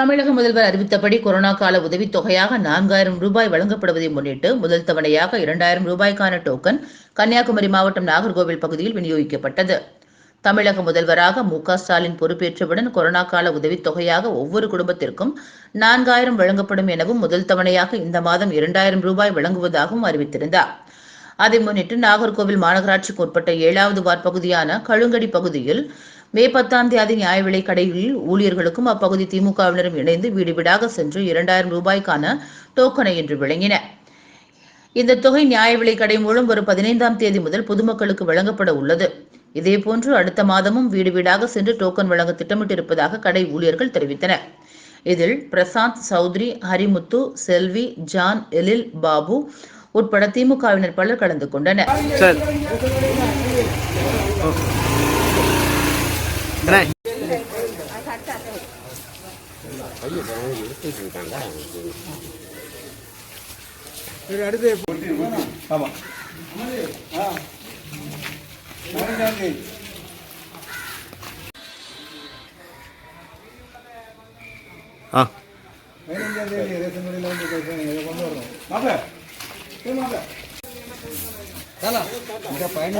தமிழக முதல்வர் அறிவித்தபடி கொரோனா கால உதவித் தொகையாக நான்காயிரம் ரூபாய் வழங்கப்படுவதை முன்னிட்டு முதல் தவணையாக இரண்டாயிரம் ரூபாய்க்கான டோக்கன் கன்னியாகுமரி மாவட்டம் நாகர்கோவில் பகுதியில் விநியோகிக்கப்பட்டது. தமிழக முதல்வராக மு க ஸ்டாலின் பொறுப்பேற்றவுடன் கொரோனா கால உதவித் தொகையாக ஒவ்வொரு குடும்பத்திற்கும் நான்காயிரம் வழங்கப்படும் எனவும் முதல் தவணையாக இந்த மாதம் இரண்டாயிரம் ரூபாய் வழங்குவதாகவும் அறிவித்திருந்தார். அதை முன்னிட்டு நாகர்கோவில் மாநகராட்சிக்கு உட்பட்ட ஏழாவது வார்டு பகுதியான கழுங்கடி பகுதியில் மே பத்தாம் தேதி நியாய விலைக் கடைகளில் ஊழியர்களுக்கும் அப்பகுதி திமுகவினரும் இணைந்து வீடு வீடாக சென்று இரண்டாயிரம் ரூபாய்க்கான டோக்கனை இன்று வழங்கின. இந்த தொகை நியாய விலைக் கடை மூலம் வரும் பதினைந்தாம் தேதி முதல் பொதுமக்களுக்கு வழங்கப்பட உள்ளது. இதேபோன்று அடுத்த மாதமும் வீடு வீடாக சென்று டோக்கன் வழங்க திட்டமிட்டிருப்பதாக கடை ஊழியர்கள் தெரிவித்தனர். இதில் பிரசாந்த் சௌத்ரி ஹரிமுத்து செல்வி ஜான் எலில் பாபு உட்பட திமுகவினர் பலர் கலந்து கொண்டனர். அண்ணே ஆமாம் பதினஞ்சாம் தேதி ஆ. பதினஞ்சாம் தேதி ரேஷன் கடையில் வந்து இதை கொண்டு வரணும். மாப்பிள்ள ஏ மாப்பிள்ள இந்த பயணம்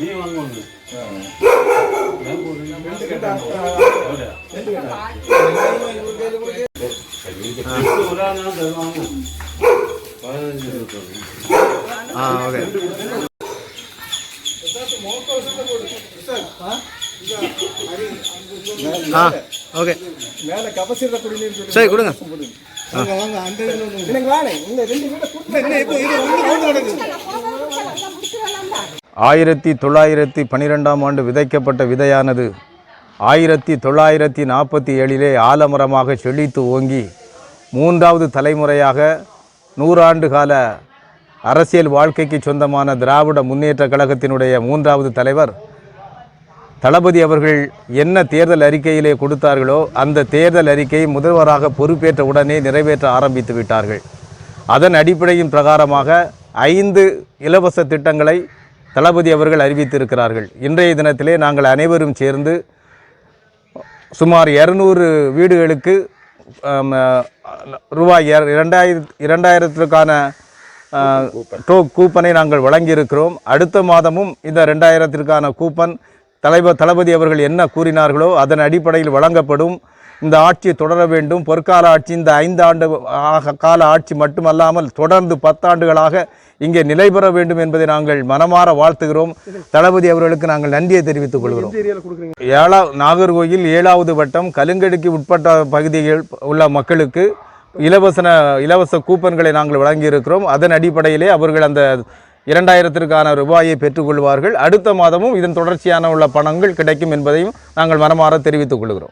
ஃபோட்டோ போட்டு ஆ ஓகே ஆ ஓகே. மேலே கபசிற குடிநீர் சொல்லி சரி கொடுங்க. வாங்க வாங்க அந்த வாடை இந்த ரெண்டு வீட்டை கூட்டிட்டு இது ஒன்று கொண்டு நடக்குது. ஆயிரத்தி தொள்ளாயிரத்தி பன்னிரெண்டாம் ஆண்டு விதைக்கப்பட்ட விதையானது ஆயிரத்தி தொள்ளாயிரத்தி நாற்பத்தி ஏழிலே ஆலமரமாக செழித்து ஓங்கி மூன்றாவது தலைமுறையாக நூறாண்டு கால அரசியல் வாழ்க்கைக்கு சொந்தமான திராவிட முன்னேற்ற கழகத்தினுடைய மூன்றாவது தலைவர் தளபதி அவர்கள் என்ன தேர்தல் அறிக்கையிலே கொடுத்தார்களோ அந்த தேர்தல் அறிக்கையை முதல்வராக பொறுப்பேற்ற உடனே நிறைவேற்ற ஆரம்பித்து விட்டார்கள். அதன் அடிப்படையின் பிரகாரமாக ஐந்து இலவச திட்டங்களை தளபதி அவர்கள் அறிவித்திருக்கிறார்கள். இன்றைய தினத்திலே நாங்கள் அனைவரும் சேர்ந்து சுமார் இரநூறு வீடுகளுக்கு ரூபாய் இரண்டாயிரத்து இரண்டாயிரத் இரண்டாயிரத்திற்கான டோ கூப்பனை நாங்கள் வழங்கியிருக்கிறோம். அடுத்த மாதமும் இந்த ரெண்டாயிரத்திற்கான கூப்பன் தலைவர் தளபதி அவர்கள் என்ன கூறினார்களோ அதன் அடிப்படையில் வழங்கப்படும். இந்த ஆட்சி தொடர வேண்டும். பொற்கால ஆட்சி இந்த ஐந்து ஆண்டு ஆக- கால ஆட்சி மட்டுமல்லாமல் தொடர்ந்து பத்தாண்டுகளாக இங்கே நிலை பெற வேண்டும் என்பதை நாங்கள் மனமாற வாழ்த்துகிறோம். தளபதி அவர்களுக்கு நாங்கள் நன்றியை தெரிவித்துக் கொள்கிறோம். ஏழா நாகர்கோயில் ஏழாவது வட்டம் கலுங்கடிக்கு உட்பட்ட பகுதிகள் உள்ள மக்களுக்கு இலவச இலவச கூப்பன்களை நாங்கள் வழங்கியிருக்கிறோம். அதன் அடிப்படையிலே அவர்கள் அந்த இரண்டாயிரத்திற்கான ரூபாயை பெற்றுக்கொள்வார்கள் அடுத்த மாதமும் இதன் தொடர்ச்சியான உள்ள பணங்கள் கிடைக்கும் என்பதையும் நாங்கள் மனமாற தெரிவித்துக் கொள்கிறோம்.